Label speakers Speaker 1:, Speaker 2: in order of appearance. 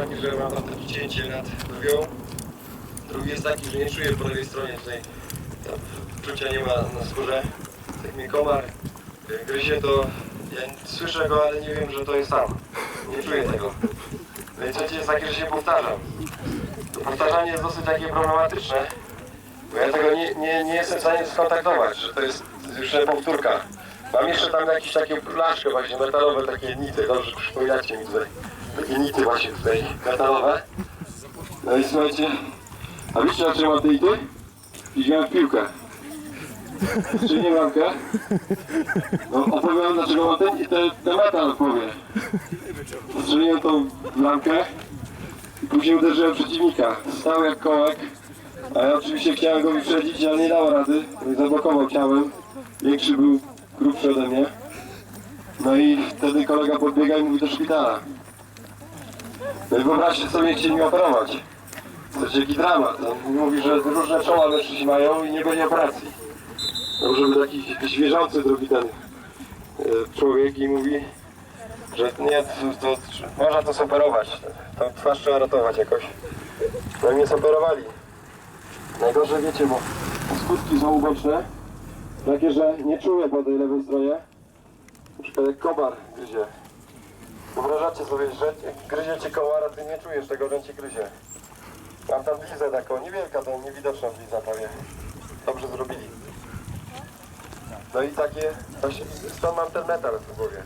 Speaker 1: taki, że mam tam takie cięcie nad krwią. Drugi jest taki, że nie czuję po lewej stronie tutaj. Tam czucia nie ma na skórze. Jak mnie komar y, gryzie, to ja słyszę go, ale nie wiem, że to jest sam. Nie czuję tego. No i trzeci jest taki, że się powtarzam. To powtarzanie jest dosyć takie problematyczne, bo ja tego nie, nie, nie jestem w stanie skontaktować, że to jest już powtórka. Mam jeszcze tam jakieś takie flaszkę właśnie metalowe, takie nity, dobrze przypominacie mi tutaj. Takie nity właśnie tutaj metalowe. No i słuchajcie, a wiecie dlaczego mam te nity? Widziałem w piłkę. Czy nie bramkę? No opowiem dlaczego mam ten, te, te metal w głowie. Tą bramkę i później uderzyłem przeciwnika. Stał jak kołek. A ja oczywiście chciałem go wyprzedzić, ale nie dało rady. Zablokował ciałem. Większy był, grubszy ode mnie. No i wtedy kolega podbiega i mówi do szpitala. No i wyobraźcie sobie, chcieli mi operować. To jaki dramat. On mówi, że różne czoła mężczyźni mają i nie będzie operacji. No, żeby taki zwierzący drugi ten e, człowiek i mówi, że nie, to, to, można to soperować. Tą twarz trzeba ratować jakoś. No i mnie soperowali. Najgorzej wiecie, bo skutki są uboczne. Takie, że nie czuję po tej lewej stronie. Na przykład jak komar gryzie. Wyobrażacie sobie, że jak gryzie cię ty nie czujesz tego, że on cię gryzie. Mam tam blizę taką, niewielka, to niewidoczna bliza prawie. Dobrze zrobili. No i takie, właśnie stąd mam ten metal w głowie.